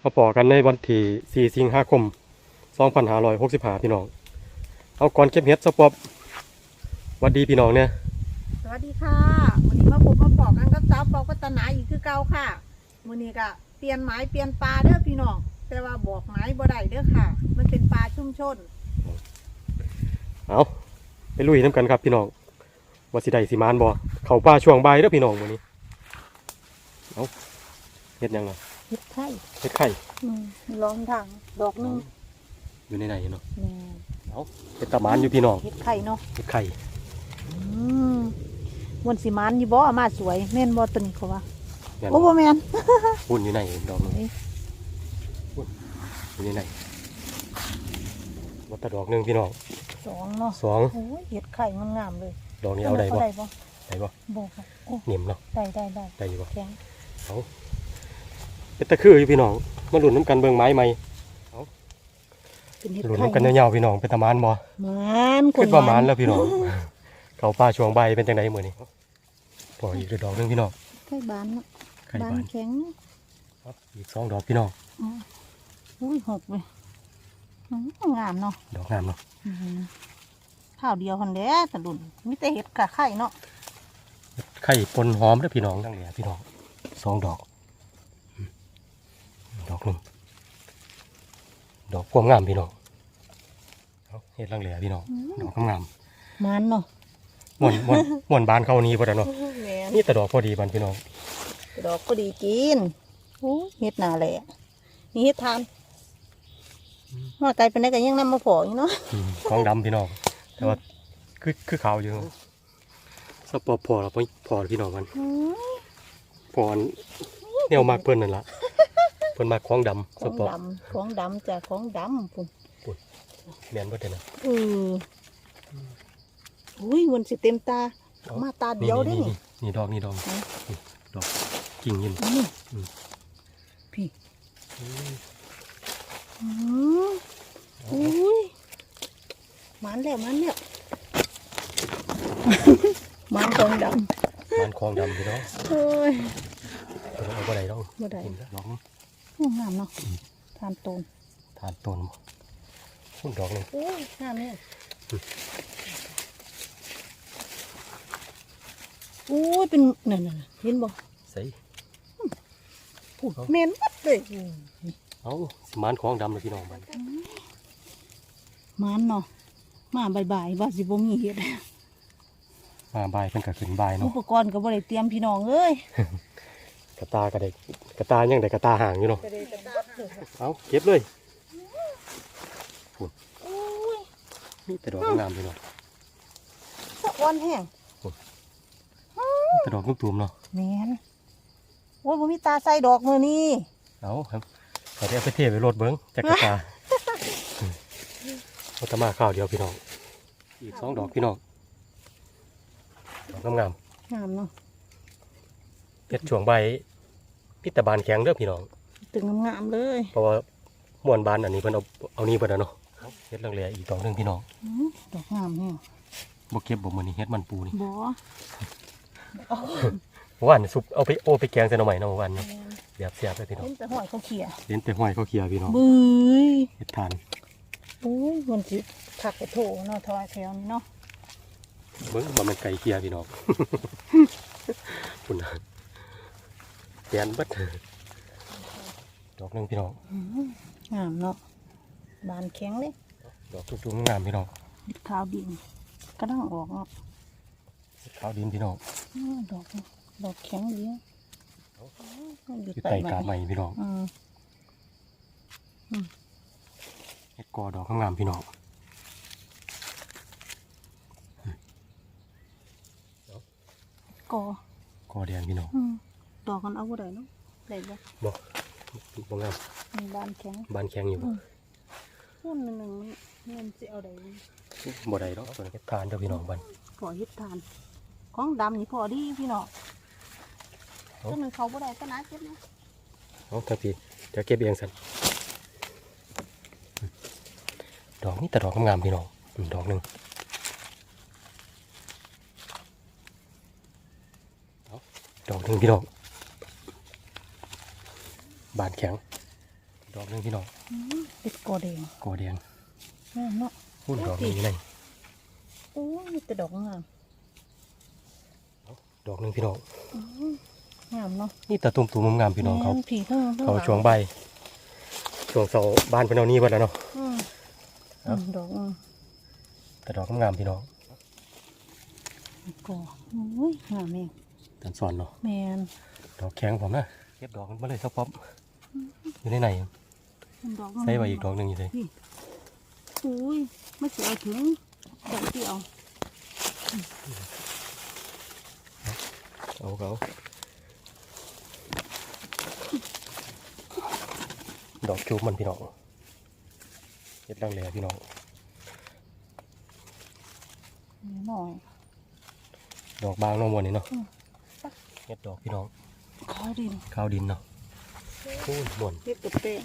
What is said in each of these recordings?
เอามาปอกันในวันที่4สิงหาคม2565พี่น้อง เอาก่อนเก็บเห็ดสปอบหวัดดีพี่น้องเนี่ย สวัสดีค่ะวันนี้มาพบมาปอกกันกับสาวปอกพัฒนาอีกคือเก่าค่ะวันนี้ก็เปลี่ยนไม้เปลี่ยนปลาเด้อพี่น้อง แต่ว่าบอกไม้บ่ได้เด้อค่ะ มันเป็นปลาชุ่มชน เอาไปลุยน้ำกันครับพี่น้องว่าสิได้สิมานบ่เข้าป่าช่วงบ่ายเด้อพี่น้องมื้อนี้ เอาเฮ็ดหยังล่ะ เฮ็ดไข่เฮ็ดไข่ลองทางดอกหนึงอยู่ในไหนเนาะแม่เอาเฮ็ดตะมานอยู่พี่น้องเฮ็ดไข่เนาะเฮ็ดไข่อืมวันสิมันอยู่บ่เอามาสวยแม่นบ่ตัวนี้เขาว่าแม่นโอ้บ่แม่นปุ่นอยู่ไหนดอกหนึงเอ้ยอยู่ในไหนวัดแตะดอกหนึงพี่น้องสองเนาะสองโอ้ยเฮ็ดไข่มันงามเลยดอกนี้เอาได้บ่ได้บ่ได้บ่บ่ค่ะโอ้นิ่มเนาะได้ได้ได้ได้อยู่บ่แข็งเอา เป็นตะคืออยู่พี่น้องมาลุ้นน้ำกันเบิ่งไม้ใหม่เป็นเฮ็ดลุ้นไข่น้ำกันยาวๆพี่น้องเป็นตะมานบ่มันคขึ้นนประมาณแล้วพี่น้องเขาป่าช่วงใบเป็นจังไดมื้อนี้พออีกเดี๋ยวดอกหนึงพี่น้องไข่บานเนาะไข่บาบานนแข็งครับอีกสองดอกพี่น้องอ๋ออุ้ยหกเลยอืมงามเนาะดอกงามเนาะอืมข้าวเดียวคนแหล้วตะลุนมีแต่เห็ดกะไข่เนาะไข่ปนหอมเด้อพี่น้องทั้งเหลือพี่น้องสองดอกอืมด อกหนึงดอกความงามพี่น้องเอาเฮ็ดลังเหลือพี่น้องดอกงามมันเนาะๆม่วนม่วนม่วนบานเข้านี้บ่ได้เนาะแม่นนี่แต่ดอกพอดีบานพี่น้องดอกก็ดีกินโอ้ยเห็ดหนาแหละนี่เห็ดทานว่าไกลเป็นได้กันยังนำมาผออยู่เนาะอืมของดำพี่น้องแต่ว่าคือคือขาวอยู่สปอร์พอแล้วพอพี่น้องกันอืมพอนแนวมากเพิ่นนั่นละเพิ่นมากของดำขสองปอร์ดำของดำจากของดำปุ่นแม่นบ่ได้นะเอออุ้ยมันสิเต็มตา มาตาเดียวได้นี่นี่นี่นี่ดอกนี่ดอกไหนนี่ดอกกิ่งยินนี่อืมพี่อืมอุ้ยมันแล้วมันแล้วมันของดมันของดำพี่น้องำเอ้ย เพิ่นเอาบ่ได้ดอกบ่ได้เห็นแล้วดอกนึ งอู้งามเนาะทานตูนทานต้นบ่พุ่นดอกหนึงโอ้ยงามเนี่ยโอ้ยเป็นนั่นน่ะเห็นบ่ใส่พูดเมนหมดเลยเอาสิมันของดำเลยพี่น้องมันมันเนาะมาบ่ายๆว่าสิบ่มีเฮ็ดมาบายเพิ่นก็ขึ้นบายอุเนาะปกรณ์ก็บ่ได้เตรียมพี่น้องเอ้ย กระตาก็ได้กระตายังได้กระตาห่างอยู่เนาะเอาเก็บเลยโอ้ยนี่แต่ดอกงามพี่น้องสะอ่อนแห้งแต่ดอกตุ่มๆเนาะแม่นโอ้ยบ่มีตาใส่ดอกมือนี่เอาครับเขาได้เอาไปเทไปรถเบิ้งจากกระตาเอาแตมาข้าวเดียวพี่น้อง อีกสองดอกพี่น้องดอกงามงามเนาะๆเพชรช่วงใบ พิตาบานแข็งเด้อพี่น้อง ตึงงามๆเลยเพราะว่าม่วนบานอันนี้เพิ่นเอาเอานี่เพิ่นเอาเนาะเฮ็ดลังเลอีกดอกหนึงพี่น้องอื้อดอกงามแห้งบ่เก็บบ่มื้อนี้เฮ็ดมันปูนี่บ่เมื่อวานนซุปเอาไปโอไปแกงใส่หน่อไม้เนาะเมื่อวานเนาะแบบเสียบเลยพี่น้องเห็นแต่หอยเขาเขี่ยเห็นแต่ห้อยเขาเคลียร์พี่น้องบึ้ยเฮ็ดทานโอ้ยมันสิคักไปโถเนาะทวายแถวนี้เนาะ เบิ่งบ่แม่นไก่เคลียร์พี่น้อง คุณน่ะ แกนเบิดดอกหนึงพี่น้องอื้องามเนาะบานแข็งเลยดอกตุ้มๆงามพี่น้องเห็ดขาวดินก็ต้องออกเนาะขาวดินพี่น้องอื้อดอกดอกแข็งดีอะมันอยู่อยู่ใต้ใต้ใบกาบใหม่พี่น้องอืมเฮ็ดกอดอกงามๆพี่น้องกอกอแดงพี่น้องอืม ดอกกันเอาบ่ได้เนาะได้บ่บ่บ่งามมันบานแข็งบานแข็งอยู่บ่พุ่นหนึ่งมันมันสิเอาได้บ่ได้ดอกตัวนี้เฮ็ดทานเด้อพี่น้องบันพอเฮ็ดทาน ของดำนี่พอดีพี่น้องเอ้าต้นนึงเขาบ่ได้ก็น่าเก็บนะเอาถ้าพี่เดี๋ยวเก็บเองซั่นดอกนี่แต่ดอกงามๆพี่น้องอืมดอกหนึงเอาดอกหนึงพี่น้อง บานแข็ง ดอกหนึงพี่น้องอืมเห็ดกอแดงกอแดงงามเนาะพุ่นดอกหนึงอยู่ไหนโอ้ยมีแต่ดอกงามดอกหนึงพี่น้องอืมงามเนาะนี่ตะตุ่มตุ่มงามๆพี่น้องเขา แม่ผีเท่านั้นเขาช่วงใบช่วงเสาบ้านเป็นเอานี่ไว้แล้วเนาะ อืมเอ้าอืมดอกอืมแต่ดอกงามๆพี่น้องกอโอ้ยงามแม่งตันสอนเนาะ แมน ดอกแข็งผมนะเก็บดอกมันมาเลยสักป๊อป อยู่ในไหนมันดอกใส่ไว้อีกดอกหนึงอยู่เลยอุ้ยไม่เสียเอาถึงดอกเดียวเอาเขาดอกจูบมันพี่น้องเก็บรังแหล่พี่น้องนิดหน่อย ดอกบางเน้องมวนนี่เนาะอืมเฮ็ดดอกพี่น้องขาวดินข้าวดินเนาะ พูนมวนเรียบกับเป้ง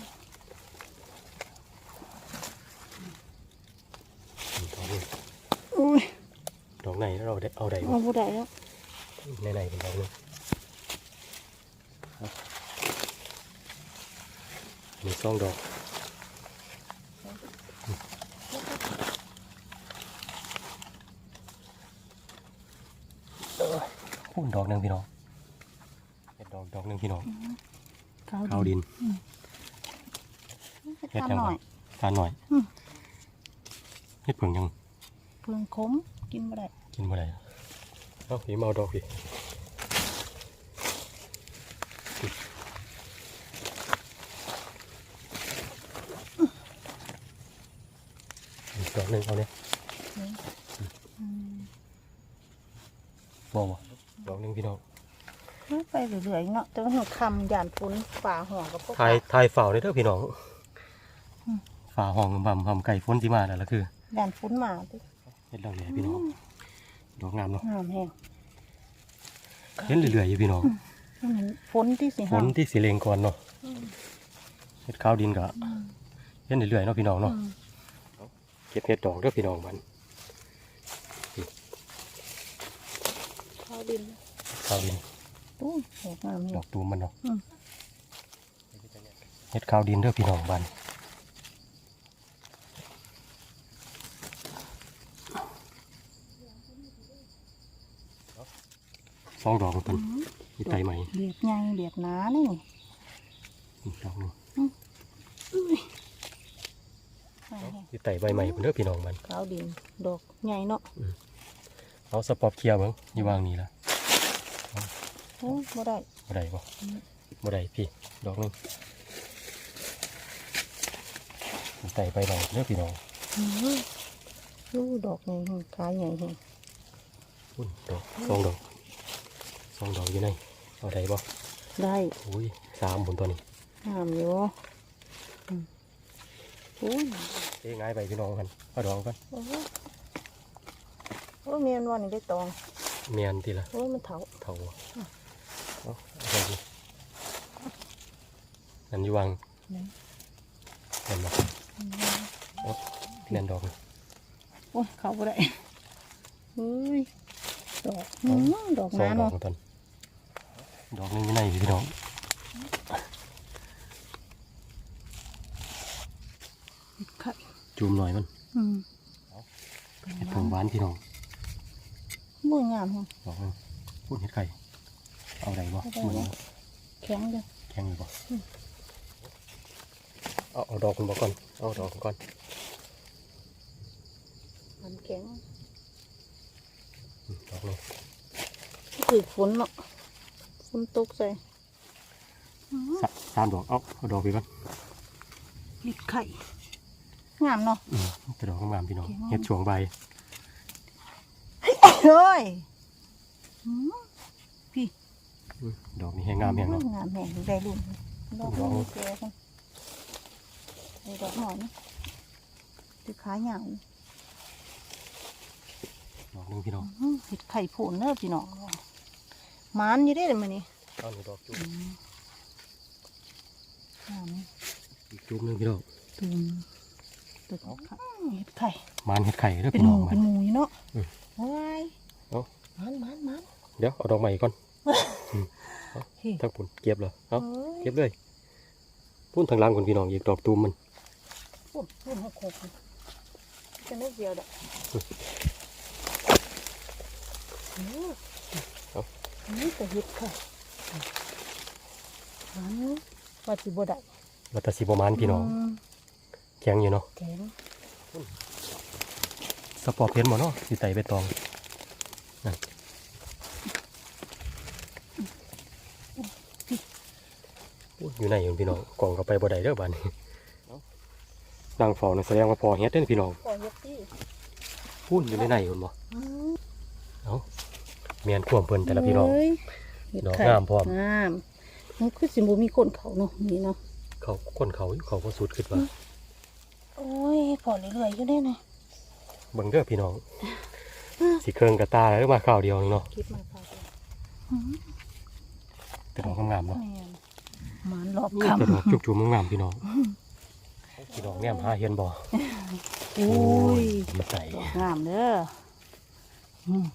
นี่ดอกนี้อุ้ยดอกไหนเราได้เอาได้บ่เอาบุได้แล้วในไหนเป็นดอกหนึงครับมีสองดอกพูนดอกหนึ่งพี่น้องเฮ็ดดอกดอกหนึ่งพี่น้อง ขาวข้าวดินเฮ็ดทานยังหไงน่อยทานหน่อยอืมเฮ็ดเพิ่งยังเพิ่งขมกินบ่ได้กินบ่ได้เอาพี่มาเอาดอกพี่อีกดอกหนึ่งเอาเนี่ยอืมบ่บ่ดอกหนึ่งพี่น้อง ไปเรื่อยๆเนาะแต่ว่าหัวคำหยานปุ้นฝ่าห่วงกับพวกทายทายฝ่าวเลยเด้อพี่น้องอืมฝ่าห้องบำบำไก่ฝนสิมาแล้วล่ะคือหยานปุ้นมาดิเฮ็ดดอกแหล่พี่น้องดอกงามเนาะงามแห้งเห็นเรื่อยๆอยู่พี่น้องมันเห็นฝนที่สิฝห้านที่สิเลงก่อนเนาะอืมเฮ็ดข้าวดินก็เห็นเรื่อยๆเนาะพี่น้องเนาะอืมเก็บเห็ดดอกเด้อพี่น้องมันขาวดินข้าวดิน อุ้ยดอกงามดเนี่อยกตูมมันเนาะอืมเห็ดข้าวดินเด้อพี่น้องบ้านสองดอกมันเป็นมีไตใหม่เบียดใหญ่เบียดหนานี่อีกดอกหนึงอุ้ยงามแห้งมีไตใบใหม่เพิ่นเด้อพี่น้องมันขาวดินดอกใหญ่เนาะเอาสปอปเคลียร์เบิ่งอยู่วางนี่ละ โอ้ยบ่ได้บ่ได้บ่อืมบ่ได้พี่ ดอกหนึงมีไตใบใหม่เด้อพี่น้องอืมดูดอกใหญ่แห้งขายใหญ่แห้งอุ้ยดอกสองดอกสองดอกอยู่ในเอาได้บ่ได้อุ้ยสามบนตัวนี้งามอยู่อืมอุ้ยเอ้ง่ายไปพี่น้องกันเอาดอกกันโอ้ยโอ้ยเมียนวันนี้ได้ตองเมียนทีละโอ้ยมันเถาเท่า นั่นอยู่วางไหนนั่นมาเอานั่นดอกนี่โอ้ยเขาบ่ได้เฮ้ยดอกอืมดอกสองน้าดอกเนาะของตนดอกหนึงอยู่ในพี่น้องไข่จูมหน่อยมันอืมเห็ดผงหวานพี่น้องมืองามแฮงดอกหนึงพูดเห็ดไข่ เอาได้บ่เอาได้มันบ่แข็งเลยแข็งอยู่บ่เอาเอาดอกคุณบอกก่อนเอาดอกคุณก่อนมันแข็งอืมดอกหนึงคือฝนเนาะฝนตกใส่อืมสะสามดอกเอาเอาดอกไปก่อนเห็ดไข่งามเนาะอืมแต่ดอกงามๆพี่น้องเก่งมากเห็ดช่วงใบเฮ้ยอืมพี่อืม ดอกนี้แห้งงามแห้งเนาะงามแห้งได้รุ่นดอกดอกนี้แก่กันไอ้ดอกหน่อยนะถือขายาวดอกหนึงพี่น้องอื้อเห็ดไข่ผลเนอะพี่น้องหมันอยู่ได้เลยมันนี่เอาหนึ่งดอกจูบงามอีกจูบหนึงพี่น้องตุ่มตึกค่ะเห็ดไข่มานเห็ดไข่เด้อเป็นพี่หน้อมูงมัเป็นนหมูอยู่เนาะอืมว้ายเอ้ามันมันมันเดี๋ยวเอาดอกใหม่ก่อนเฮ้ย ทั้งปุ่นเก็บเหรอเอาเอ้ยเก็บเลยพุ่นทางหล่างคนพี่น้องอีกดอกตูมมันปุ่นปุ่นหกหกจะได้เดียวเด้อนี่ก็เห็ดค่ะอันว่าสิบ่ได้วัตสิบมานพี่น้องมแข็งอยู่เนาะแข็งสปอร์ตเพนบ่เนาะสิไตไปตองนั่น อุ้ยอยู่ไหนอยู่พี่น้องกล่องเข้าไปบ่ได้เด้อบ้านนี้นางเฝ้านี่แสดงว่าพอเฮ็ดเด้อพี่น้องปล่อยเฮ็ดที่พุ่นอยู่ในไหนพุ่นบ่อืมเอ้าเมียนข่วมเพิ่นแต่ละพี่น้องเยเห็ดอกไข่งามพร้อมงามมันคือสิบ่มีคนเขาเนาะนี่เนาะเขาคนเขาอยู่เขาก็สุดขึ้นว่าโอ้ยพอเรื่อยๆอยู่ได้นะเบิ่งเด้อพี่น้องสิเครื่องกระตาแล้วมาข้าวเดียวนึงเนาะคิดมาค่ะแต่ดอกงามๆเนาะแม่น หมานรอบแต่คำดอกจุกๆงามๆพี่น้องพี่น้องเนี่ยหาเห็นบ่โอ้ยมาใส่ดอกงามเด้ออืม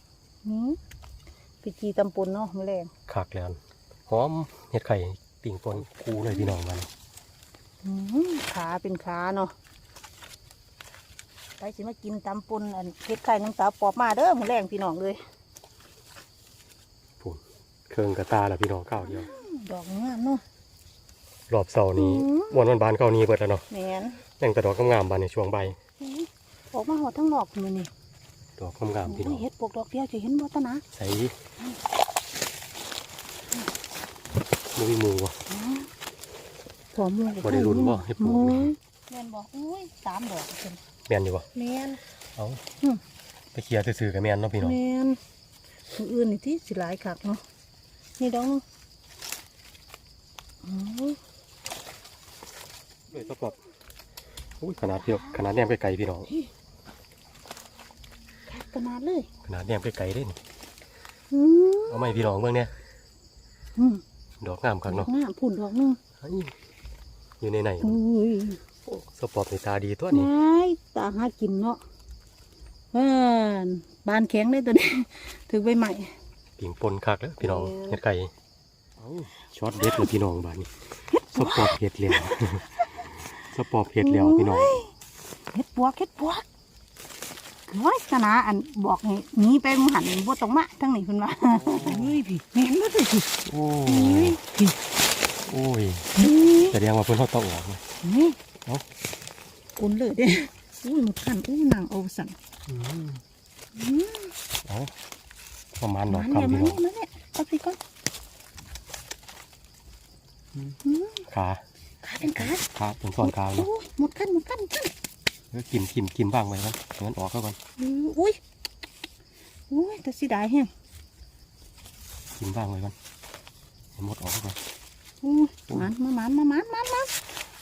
อืมพิธีตำปนเนาะมื้อแรงคักแล้วหอมเห็ดไข่ปิ่งปนคูเลยพี่น้องมันอืมขาเป็นขาเนาะ ไปสิมากินตำปนอันเฮ็ดไข่น้ำตาปอบมาเด้อมื้อแรงพี่น้องเลย ปุ่นเครื่องกระตาแล้วพี่น้องข้าวเดียว ดอกงามเนาะ รอบเสาร์นี้อืมวันวันบานเข้านี้เบิดแล้วเนาะแม่นยังแต่ดอกงามๆบานในช่วงใบายอืมออกมาหอดทั้งนอกมื้อนี้ดอกงามๆพี่น้โอ้อยงเฮ็ดปกดอกเดียวจะเห็นบ่ตะนะใส่มือมือวะพอมือบ่ได้ลุ้นบ่เฮ็ดปวกนี่แม่นบอกอุ้ยสามดอกเพิ่นแม่นอยู่วะแม่นเอาอืมไปเคลียร์ซื่อๆกับแม่นเนาะพี่น้องแม่นคนอื่นนี่ที่สิหลายคักเนาะนี่ดอกนึงอือ เลยประกอบอุ้ยขนาดเดียวขนาดแนมไกลๆพี่น้องคักขนาดเลย ขนาดแนมไกลๆได้นี่อือเอาไหมพี่น้องเบิ่งเนี่ยอืมดอกงามคักเนาะงามพุ่นดอกนึงเฮ้ยอยู่ในไหนอุ้ยสปอร์ตในตาดีตัวนี้นายตาหากินเนาะเอิ้นบานแข็งเลยตัวนี้ถึงใบใหม่ปิ่งปนคักแล้วพี่น้องแม่นเฮ็ดไก่ช็อตเด็ดเลยพี่น้องบ้านนี้สปอร์ตเฮ็ดแล้ว สปอร์ตเฮ็ดแล้วพี่น้องเฮ็ดปวกเฮ็ดปวกคือว่าสนาอันบอกให้หนีไปมหันบ่ต้องมาทั้งนี้เพิ่นว่าเฮ้ยพี่แม่นบ่ได้พี่โอ้เฮ้ยพี่โอ้ยนี่แสดงว่าเพิ่นเฮาต้องออกนะนี่เอ้ากุนเลยเด้อุ้ยหมดขันอุ้ยนางเอาสั่นอืมอืมเอาประมาณดอกมาคำเนี่ยพี่มาน้องเนี่ยมาเนี่ยเอาสิก่อนอืมขาขา เป็นขาขาเป็นซ้อนขาโอ้เนาะยหมดขันหมดขันหมดขันเออกินกินกินบ้างไว้กันงั้นออกเข้ากันอืมอุ้ยอุ้ยแต่สิได้แฮงกินบ้างไว้กันให้หมดออกเข้ากันอุ้ยหมันมาหมันมาหมันหมันหมัน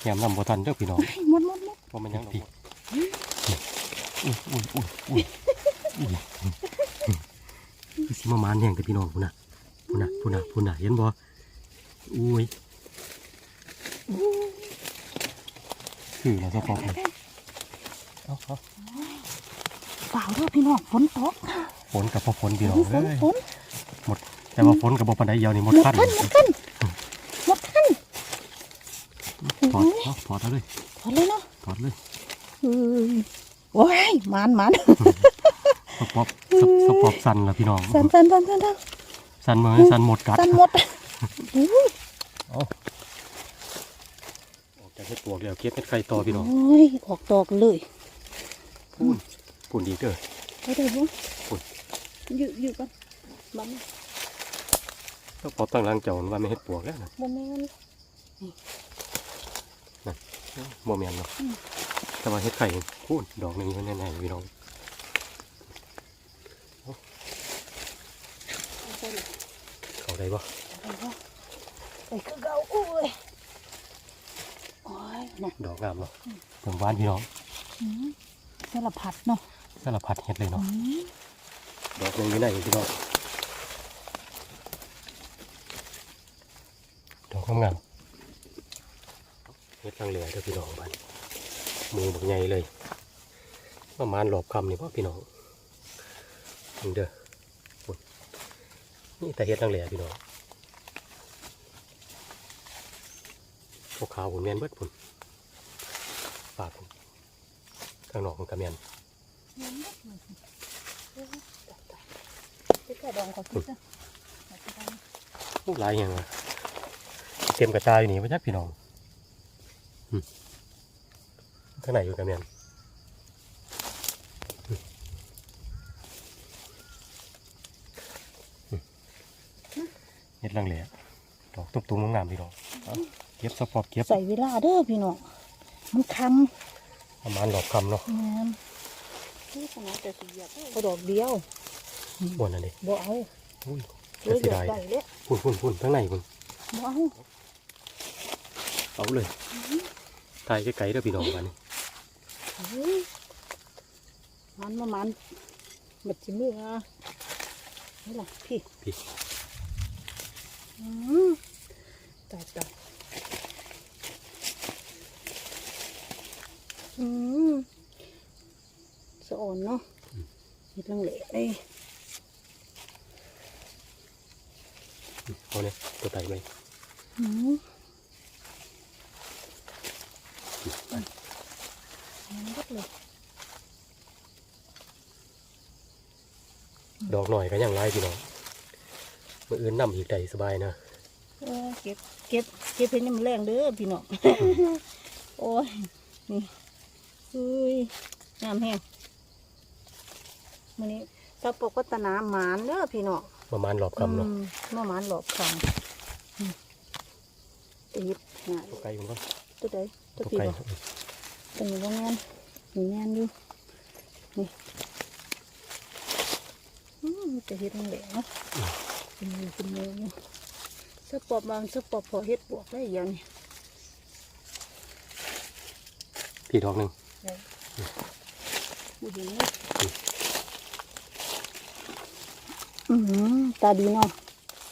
แยมนำบ่ทันเด้อพี่น้องให้หมดหมดหมดว่ามันยังดอกอุ้ยอุ้ยอุ้ยอุ้ยอุ้ยคือสิมาหมานแห้งกับพี่น้องพุ่นน่ะพุ่นน่ะพุ่นน่ะพุ่นน่ะเห็นบ่อุ้ยอุ้ย คือเราจะปอกเลยเอาเอาเปล่าเด้อพี่น้องฝนตกฝนกับพอฝนพี่น้องฝเอ้นยฝนแต่ว่าฝนกับบ่ปานใดเดียวนี่หมดหมดขั้นขันหมดขันหมดขันถอดเอาถอดเอาเลยถอดเลยเนาะถอดเลยเอ้ยโอ้ยหมันหมันสปอบสปสปอบสั่นละพี่น้องสันสันสันสันสันสั่นมือสั่นหมดกัดสันหมดอุ้ย เอา ออกจากเห็ดปวกแล้วเก็บเห็ดไข่ต่อพี่น้องโอ้ยออกดอกเลยพูนพูนดีเด้อไปเด้อโอ้ยอยู่อยู่กันบันสปอบตั้งรังเจ้าว่าไม่เห็ดปวกแล้วนะโมเมนบ่แม่นเนาะแต่ว่าเห็ดไข่พูนดอกหนึงอยู่แน่ๆพี่น้องเขาได้บ่ไปคือเก่าโอ้ยโอ้ย นะดอกงามเนาะเพิ่งหวานพี่น้องอืมสารพัดเนาะสารพัดเห็ดเลยอืเนาะมดอกหนึงอยู่ไหนพี่น้องดอกงามๆเห็ดลังเหลือเด้อพี่น้องบ้านมือบักใหญ่เลยประมาณหลอบคำนี่พ่อพี่น้องนี่เด้อพุ่นนี่แต่เห็ดลังเหลือพี่น้องพวกขาวหุ่นแมนเบิดพุ่น ปากพุ่นข้างนอกมันกระแมนเงินนิดหนึ่งเออตายๆไปแค่ดองขอคิดจ้ะขอคิดเอาลูกหลายอย่างอะเต็มกระตาอยู่นี่พ่อจักพี่น้องอืมข้างในอยู่กระแมนอืมอืมเฮ็ดลังเหลดอกตุ่มๆงามๆพี่น้องเอาเก็บสปอบเก็บใส่เวลาเด้อพี่น้อง มันคประมาณหลอบคำเนาะำแม่นนี่ขนาดแต่สีเหยียบก็ดอกเดียวบนนั่นดิบ่เอาอุ้ยเลืจะอเสียดดายใส่เลยพุ่นพุ่นพุ่นทั้งในพุ่นบ่เอาเอาเลยถ่ายไกลๆเด้อพี่น้องกันนี่เฮ้ยมันมามันบัดจิมืออะนี่ล่ะพี่พี่อืมตายตาย อืมสะอ่อนเนาะเห็ดลังเหละเอ้ยเอาเนี่ยตัวไตไหมอืมมันก็เลยดอกหน่อยก็ยังไรพี่น้องมื่ออื่นนำอีกได้สบายนะเออเก็บเก็บเก็บเพชรนี่มันแรงเด้อพี่น้องโอ้ยนี่ อุ้ยงามแห้งมันนี้ตาปกวัตนาหมานเด้อพี่น้องประมาณหลอบคำเนาะอืมมาหมานหลอบคำอืมตีดง่ายตัวไกลมันก็ตัวใดตัวตัวพี่ไกลบอกตัวนี้ว่าแม่นนี่แม่นอยู่นี่อืมจะเฮ็ดจังไดเนาะเป็นมือเป็นมืออยู่สปอบบางสปอบพอเฮ็ดบวกได้อย่างนี้พี่ดอกหนึ่ง บูดีนี่อืมตาดีเนาะ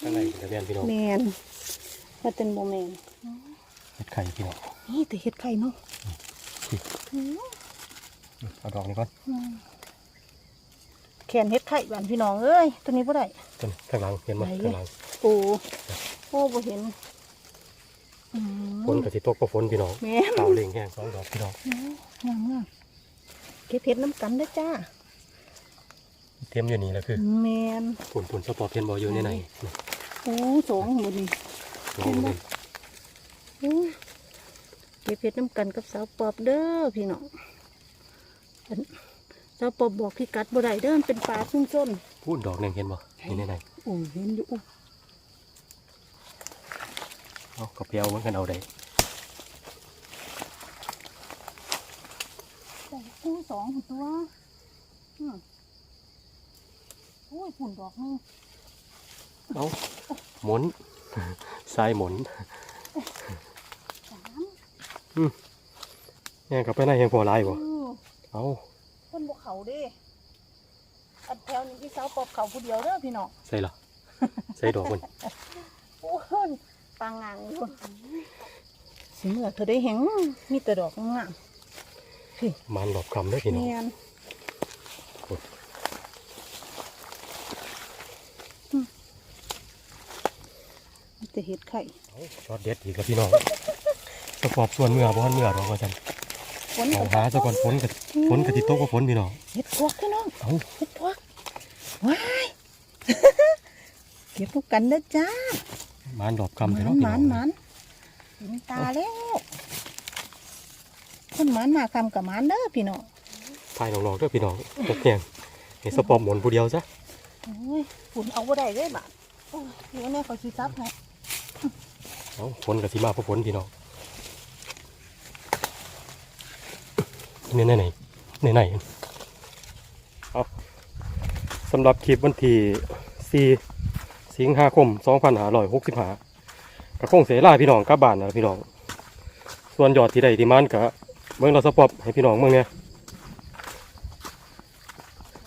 ข้างในเป็นตะเบียนพี่น้องแมนว่าเป็นโมแมนเห็ดไข่พี่น้องนี่แต่เฮ็ดไข่เนาะอืมเอาดอกนี้ก่อนแขนเฮ็ดไข่บ้านพี่น้องเอ้ยตัวนี้บ่ได้ต้นข้างหลังเห็นไหมไหนข้างหลังโอ้โอ้บ่เห็นอืม ฝนกับสิตกก็ฝนพี่น้องแม่น เต่าเล่งแห้งสองดอกพี่น้องงามงามเก็บเฮ็ดน้ำกันเด้อจ้าเทียมอยู่นี่แหละคือแมนผุนผุนสปอร์เพียนบออยู่ในไหนโอ้สองหมดนี่ ลองดูโอ้ยเก็บเฮ็ดน้ำกันกับสาวปอบเด้อพี่น้องอันสาวปอบบอกพี่กัดบ่ได้เด้อมันเป็นปลาซุ่มซนพูดดอกหนึ่งเห็นบ่อยู่ในไหนโอ้ยเห็นอยู่อุ๊ย เอากระเปียวมันกันเอาได้แต่คู่สองตัวอืมโอ้ยฝุ่นดอกหนึงเอาหมุนทรายหมุนสามแห้งกลับไปไหนแห้งพอหลายบ่เออเอาคนบวเขาเด้อันแถวนี้พี่สาวปอบเขาผู้เดียวเด้อพี่น้องใส่ละใส่ดอกมันโอ้ย ปางงางอยู่สิเมื่อเธอได้เห็นมีแต่ดอกงามมันหลอบคำเด้อพี่น้องเนียนอืมมีแต่เห็ดไข่เอาช็อตเด็ดอีกแล้วพี่น้องสปอบส่วนเมื่อบ่ทันเมื่อดอกว่าจันฝนเอากับหาซะก่อนฝนกับฝนกับติตกก็ฝนพี่น้องเห็ดพวกพี่น้องเอาเห็ดพวกว้ายเก็บพวกกันเด้อจ้า มันหลอบหคำมัพี่นน้องหพี่มัน้อนงหมันเห็นตาแล้วคนหมันมาคำกับหมันเด้อพี่น้องทายน้องๆเด้อพี่น้องตกแหงให้สปอบหมุนผู้เดียวซะโอ้ยฝุ่นเอาบ่ได้เลยบาดโอ้ยเดี๋ยวเนี่ยเขาชีซับให้เอาฝนกับสีมาเพราะฝนพี่น้องนี่ไหนไหนไหนไหนเอาสำหรับคลิปวันที่4 สิงหาคม2565กระคงเสลาพี่น้องกลับบ้านนะพี่น้อง ส่วนยอดที่ใดที่มันกะเบิ่งเราสปอบให้พี่น้องเบิ่งเนี่ย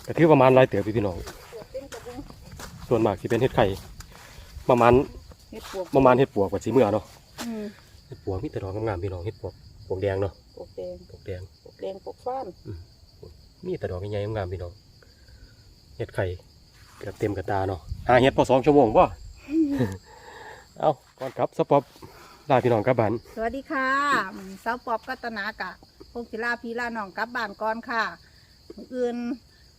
ก็ถือประมาณหลายเต๋อพี่น้องเกือบเต็มกระบุงส่วนมากที่เป็นเห็ดไข่ประมาณเห็ดปวกประมาณเห็ดปวกกับสีเมื่อเนาะอืมเห็ดปวกมีแต่ดอกงามๆพี่น้องเห็ดปวกปวกแดงเนาะปวกแดงปวกแดงปวกแดงปวกฟ้านมีแต่ดอกใหญ่ๆงามๆพี่น้องเห็ดไข่ เกือบเต็มกระตาเนาะหาเห็ดพอสองชั่วโมงป่ะเอาก่อนครับสปอบลาพี่น้องกลับบ้านสวัสดีค่ะมื้อนี้สาวปอบกัตนากะพงศิลาพีลาน้องกลับบ้านก่อนค่ะมื้ออื่น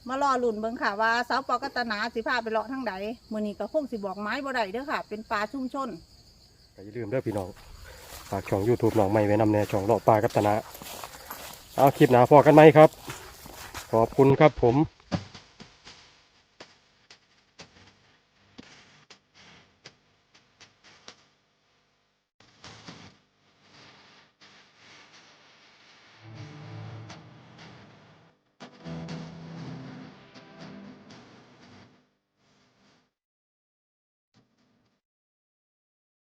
มารอลุ่นเบิ่งค่ะว่าสาวปอบกัตนาสิพาไปเลาะทางใดมื้อนี้ก็คงสิบอกไม้บ่ได้เด้อค่ะ เป็นป่าชุมชนก็อย่าลืมเด้อพี่น้องฝากช่อง YouTube น้องใหม่ไว้นำแน่ช่องเลาะปลากับตนะเอาคลิปหนาพอกันไหมครับ ขอบคุณครับผม